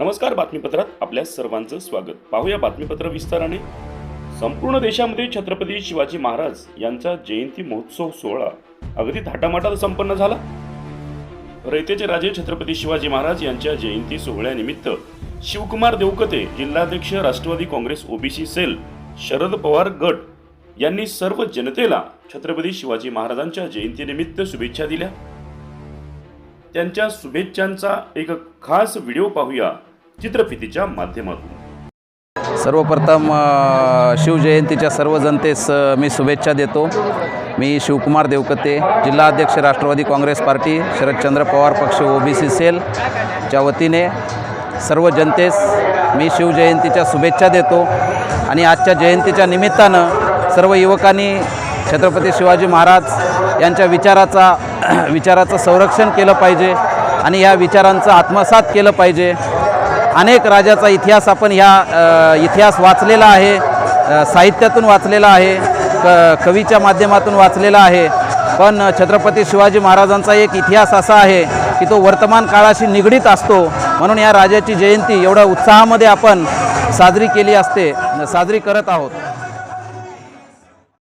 नमस्कार बातमीपत्रात आपल्या सर्वांचं स्वागत. पाहूया बातमीपत्र विस्ताराने. संपूर्ण देशामध्ये छत्रपती शिवाजी महाराज यांचा जयंती महोत्सव सोहळा अगदी थाटामाटात संपन्न झाला. रयतेचे राजे छत्रपती शिवाजी महाराज यांच्या जयंती सोहळ्यानिमित्त शिवकुमार देवकते जिल्हाध्यक्ष राष्ट्रवादी काँग्रेस ओबीसी सेल शरद पवार गट यांनी सर्व जनतेला छत्रपती शिवाजी महाराजांच्या जयंतीनिमित्त शुभेच्छा दिल्या. त्यांच्या शुभेच्छांचा एक खास व्हिडिओ पाहूया. चित्रफितीच्या माध्यमातून. सर्वप्रथम शिवजयंतीच्या सर्व जनतेस मी शुभेच्छा देतो. मी शिवकुमार देवकते जिल्हाध्यक्ष राष्ट्रवादी काँग्रेस पार्टी शरदचंद्र पवार पक्ष ओबीसी सेलच्या वतीने सर्व जनतेस मी शिवजयंतीच्या शुभेच्छा देतो. आणि आजच्या जयंतीच्या निमित्तानं सर्व युवकांनी छत्रपती शिवाजी महाराज यांच्या विचाराचा विचाराचं संरक्षण केलं पाहिजे आणि या विचारांचं आत्मसात केलं पाहिजे. अनेक राजाचा इतिहास आपण ह्या इतिहास वाचलेला आहे साहित्यातून वाचलेला आहे क कवीच्या माध्यमातून वाचलेला आहे. पण छत्रपती शिवाजी महाराजांचा एक इतिहास असा आहे की तो वर्तमान काळाशी निगडीत असतो. म्हणून या राजाची जयंती एवढ्या उत्साहामध्ये आपण साजरी केली असते साजरी करत आहोत.